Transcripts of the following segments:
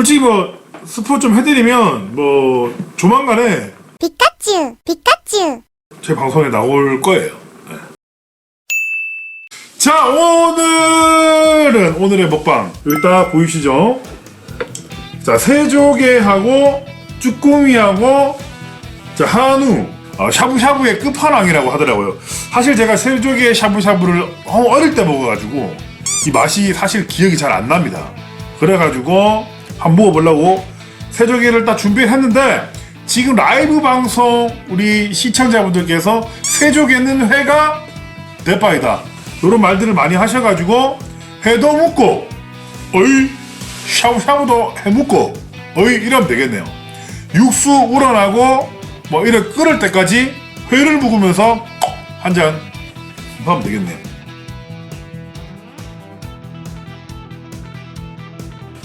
솔직히 뭐 스포 좀 해드리면 뭐 조만간에 피카츄, 피카츄. 제 방송에 나올 거예요. 네. 자 오늘은 오늘의 먹방 여기 딱 보이시죠? 자 세조개하고 쭈꾸미하고 자 한우 아, 샤브샤브의 끝판왕이라고 하더라고요. 사실 제가 세조개 샤브샤브를 어, 어릴 때 먹어가지고 이 맛이 사실 기억이 잘 안 납니다. 그래가지고 한번 먹어보려고 세조개를 딱 준비를 했는데 지금 라이브 방송 우리 시청자분들께서 세조개는 회가 대파이다 이런 말들을 많이 하셔가지고 회도 묻고 어이 샤브샤브도 해묻고 어이 이러면 되겠네요. 육수 우러나고 뭐 이래 끓을 때까지 회를 묵으면서 한 잔 하면 되겠네요.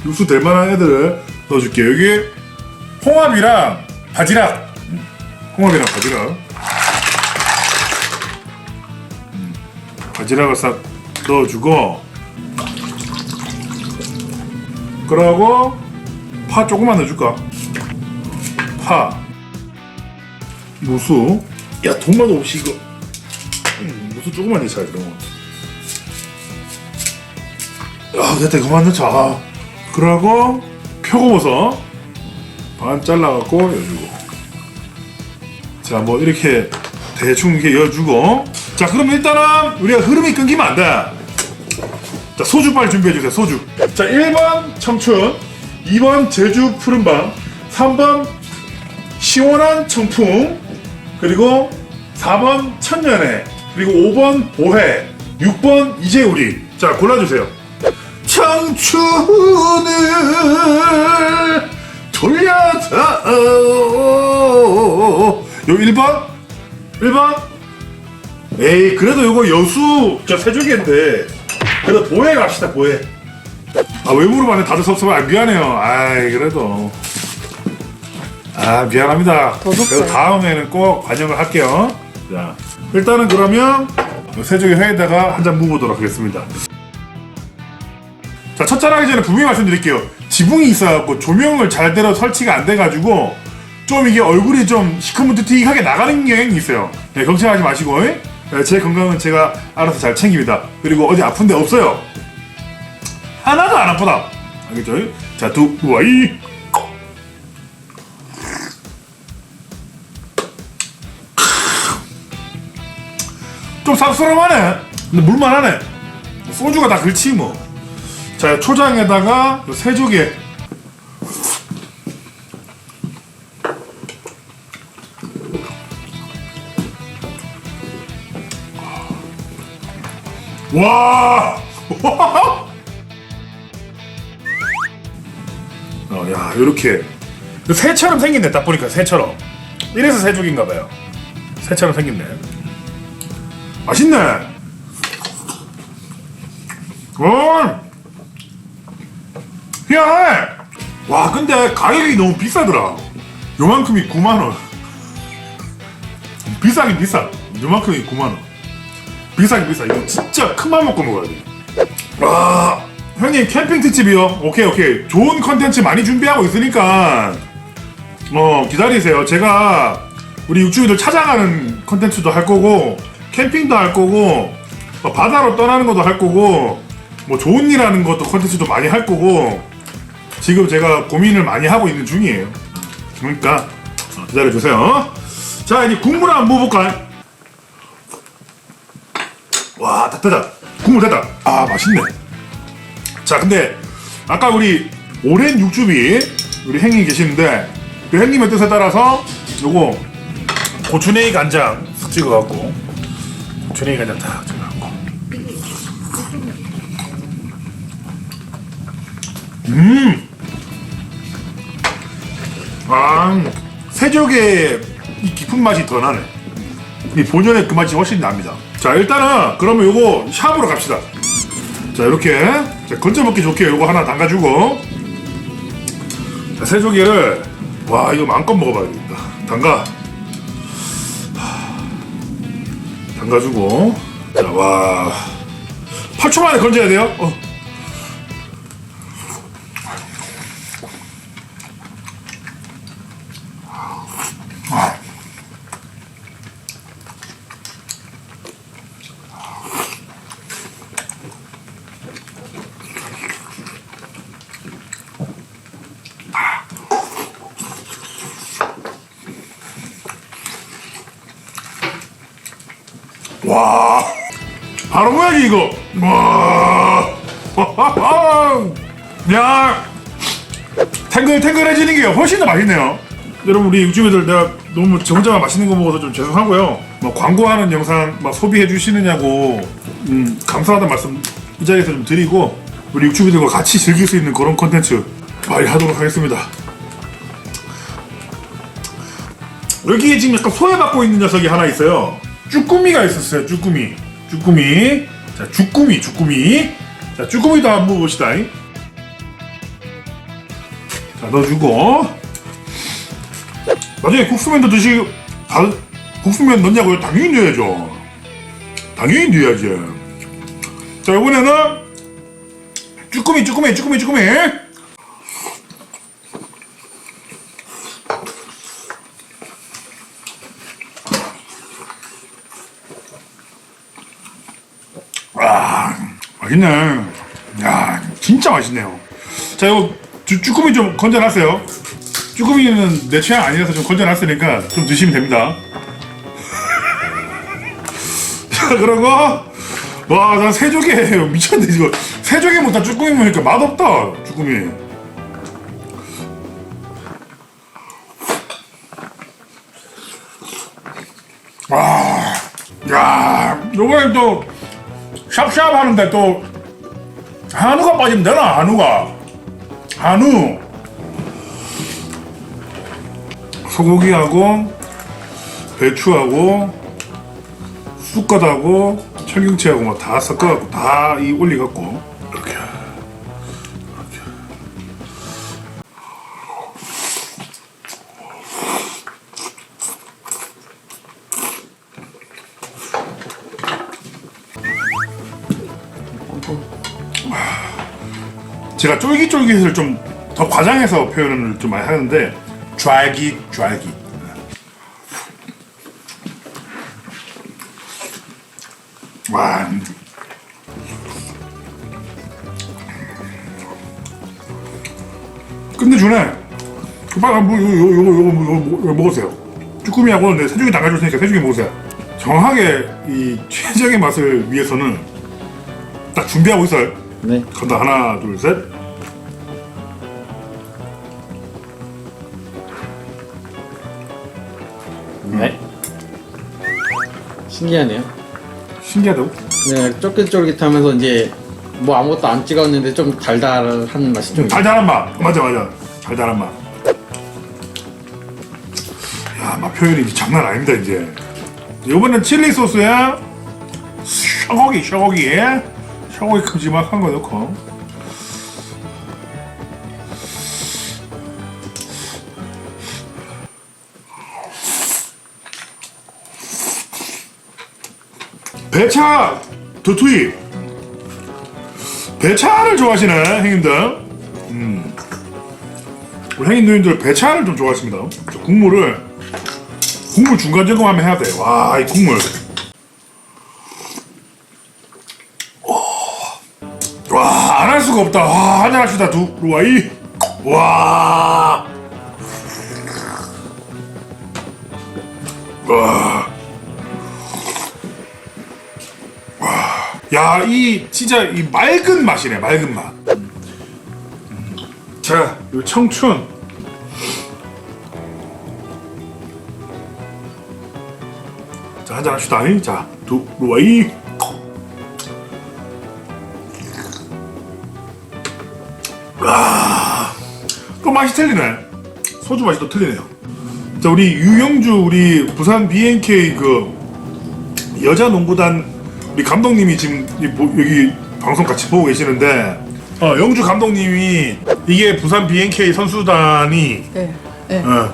육수 될 만한 애들을 넣어줄게요. 여기 홍합이랑 바지락, 음, 홍합이랑 바지락, 음, 바지락을 싹 넣어주고 그러고 파 조금만 넣어줄까? 파, 무수, 야 돈만 없이 이거 음, 무수 조금만 넣자 그럼. 야 됐다 그만 넣자. 아. 그러고 표고버섯 반 잘라갖고 여주고. 자 뭐 이렇게 대충 이렇게 여주고. 자 그럼 일단은 우리가 흐름이 끊기면 안돼. 자 소주 빨리 준비해주세요 소주. 자 1번 청춘 2번 제주 푸른밤 3번 시원한 청풍 그리고 4번 천년회 그리고 5번 보혜 6번 이제 우리. 자 골라주세요 청춘을 돌려다 요 1번? 1번? 에이 그래도 요거 여수 저 세조개인데. 그래도 보혜 갑시다 보혜. 아왜 물어봐네 다들 섭섭해. 아 미안해요. 아이 그래도. 아 미안합니다. 그래도 다음에는 꼭 반영을 할게요. 자 일단은 그러면 세조개 회에다가 한 잔 묵어보도록 하겠습니다 자, 첫잔 하기 전에 분명히 말씀드릴게요. 지붕이 있어갖고 조명을 잘대로 설치가 안 돼가지고 좀 이게 얼굴이 좀 시커멓듯하게 나가는 경향이 있어요. 네, 걱정하지 마시고 네, 제 건강은 제가 알아서 잘 챙깁니다. 그리고 어디 아픈 데 없어요. 하나도 안 아프다. 알겠죠? 자, 두, 와이. 좀 쌉스름하네. 근데 물만 하네. 소주가 다 그렇지 뭐. 자, 초장에다가 요 새조개. 와! 어, 야, 요렇게. 새처럼 생긴네, 딱 보니까 새처럼. 이래서 새죽인가봐요. 새처럼 생겼네. 맛있네! 어! 희한해! 와, 근데 가격이 너무 비싸더라. 요만큼이 9만원. 비싸긴 비싸. 요만큼이 9만원. 비싸긴 비싸. 이거 진짜 큰 맘 먹고 먹어야 돼. 와, 형님, 캠핑 특집이요? 오케이, 오케이. 좋은 컨텐츠 많이 준비하고 있으니까, 어, 기다리세요. 제가 우리 육주민들 찾아가는 컨텐츠도 할 거고, 캠핑도 할 거고, 어, 바다로 떠나는 것도 할 거고, 뭐 좋은 일 하는 것도 컨텐츠도 많이 할 거고, 지금 제가 고민을 많이 하고 있는 중이에요. 그러니까 어, 기다려 주세요. 자 이제 국물 한번 먹어볼까요? 와 됐다 국물 됐다. 아 맛있네. 자 근데 아까 우리 오랜 육즙이 우리 행님 계시는데 그 행님의 뜻에 따라서 요거 고추냉이 간장 쓱 찍어갖고 고추냉이 간장 딱 찍어갖고 음 아, 새조개의 이 깊은 맛이 더 나네. 이 본연의 그 맛이 훨씬 납니다. 자, 일단은 그러면 요거 샵으로 갑시다. 자, 이렇게 자, 건져 먹기 좋게 요거 하나 담가주고 자, 새조개를 와 이거 마음껏 먹어봐야겠다. 담가. 하, 담가주고 자, 와 8초 만에 건져야 돼요. 어. 와 바로 뭐야지 이거 와 야, 탱글탱글해지는 게 훨씬 더 맛있네요. 여러분 우리 육주민들 내가 너무 저 혼자만 맛있는 거 먹어서 좀 죄송하고요. 뭐 광고하는 영상 막 소비해 주시느냐고 음, 감사하다는 말씀 이 자리에서 좀 드리고 우리 육주민들과 같이 즐길 수 있는 그런 컨텐츠 많이 하도록 하겠습니다. 여기에 지금 약간 소외받고 있는 녀석이 하나 있어요. 쭈꾸미가 있었어요. 쭈꾸미. 쭈꾸미. 자, 쭈꾸미, 쭈꾸미. 자, 쭈꾸미도 한번 먹어봅시다. 자, 넣어주고. 나중에 국수면도 드시고, 다, 국수면 넣냐고요? 당연히 넣어야죠. 당연히 넣어야지. 자, 이번에는 쭈꾸미, 쭈꾸미, 쭈꾸미, 쭈꾸미. 아, 맛 있네. 야, 진짜 맛있네요. 자, 이거 쭈, 쭈꾸미 좀 건져놨어요. 쭈꾸미는 내 취향 아니라서 좀 건져놨으니까 좀 드시면 됩니다. 자, 그리고 와, 난 새조개 미쳤네 이거. 새조개 못다 쭈꾸미 먹으니까 맛없다. 쭈꾸미. 와, 야, 요번엔 또 샵샵 하는데 또 한우가 빠지면 되나 한우가? 한우. 소고기하고 배추하고 쑥갓하고 청경채하고 뭐다 섞어갖고 다 이 올려갖고 제가 쫄깃쫄깃을 좀 더 과장해서 표현을 좀 많이 하는데 쫄깃 쫄깃 와 끝내주네 빨리 뭐 요거 요거 요거 요거 먹으세요. 쭈꾸미하고 내 새죽이 담가줬으니까 새죽이 먹으세요. 정확하게 이 최적의 맛을 위해서는 딱 준비하고 있어요 네. 간다 하나 둘 셋. 네. 신기하네요. 신기하다고? 네, 쫄깃쫄깃하면서 이제 뭐 아무것도 안 찍었는데 좀 달달한 맛이 좀. 달달한 맛. 맞아 맞아. 달달한 맛. 야, 맛 표현이 이제 장난 아닙니다 이제. 이번엔 칠리 소스에 셔고기 셔고기 셔고기 큼지막한 거 넣고. 배차! 두투이. 배차를 좋아하시네 형님들. 음. 우리 형님 누님들 배차를 좀 좋아하십니다. 저 국물을 국물 중간 점검하면 해야 돼와 이 국물 할 수가 없다 와 한잔 합시다 두루와이 와 와. 야, 이 진짜 이 맑은 맛이네, 맑은 맛. 자, 요 청춘. 자, 한잔 합시다. 잉? 자, 두, 루아이. 맛이 틀리네. 소주 맛이 또 틀리네요. 자, 우리 유영주, 우리 부산 BNK 그 여자 농구단 우리 감독님이 지금 여기 방송 같이 보고 계시는데 어, 영주 감독님이 이게 부산 BNK 선수단이 네. 네. 어,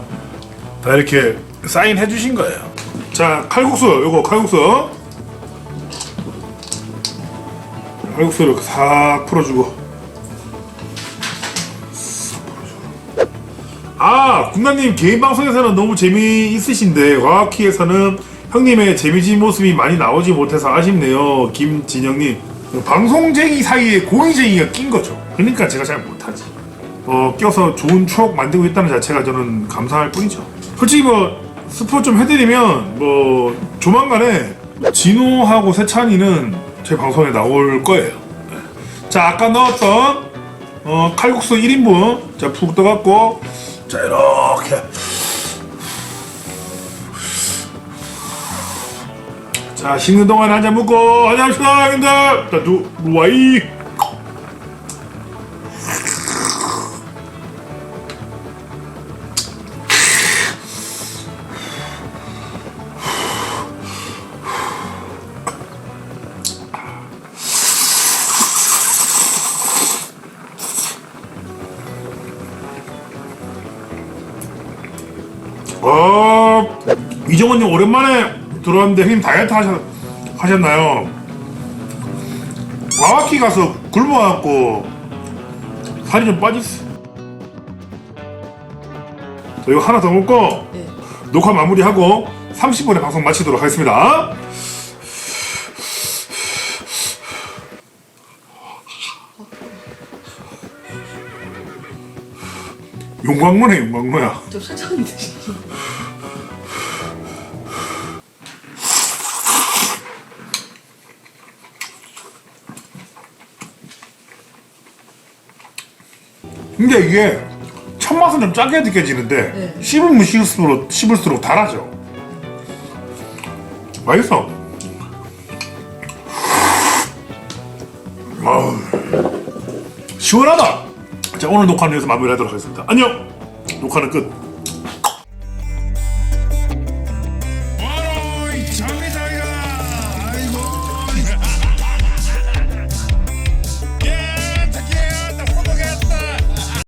다 이렇게 사인해 주신 거예요. 자 칼국수 요거 칼국수 칼국수 이렇게 싹 풀어주고 아 군나님 개인 방송에서는 너무 재미있으신데 와키에서는 형님의 재미진 모습이 많이 나오지 못해서 아쉽네요 김진영님 방송쟁이 사이에 고의쟁이가 낀 거죠 그러니까 제가 잘 못하지 어, 껴서 좋은 추억 만들고 있다는 자체가 저는 감사할 뿐이죠. 솔직히 뭐 스포 좀 해드리면 뭐 조만간에 진호하고 세찬이는 제 방송에 나올 거예요. 네. 자, 아까 넣었던 어, 칼국수 1인분 자푹 떠갖고 자 이렇게. 자 식는 동안 한 잔 먹고 안녕하십니까 형님들. 자 두, 루아이 이정원님 오랜만에 들어왔는데 형님 다이어트 하셨, 하셨나요? 와와키 가서 굶어갖고 살이 좀 빠졌어. 저 이거 하나 더 먹고 녹화 마무리하고 30분에 방송 마치도록 하겠습니다. 용광로네 용광로야. 좀 천천히 드시죠. 근데 이게 첫 맛은 좀 짜게 느껴지는데 네. 씹으면 씹을수록, 씹을수록 달아져. 맛있어. 아우, 시원하다. 자 오늘 녹화는 여기서 마무리하도록 하겠습니다. 안녕. 녹화는 끝.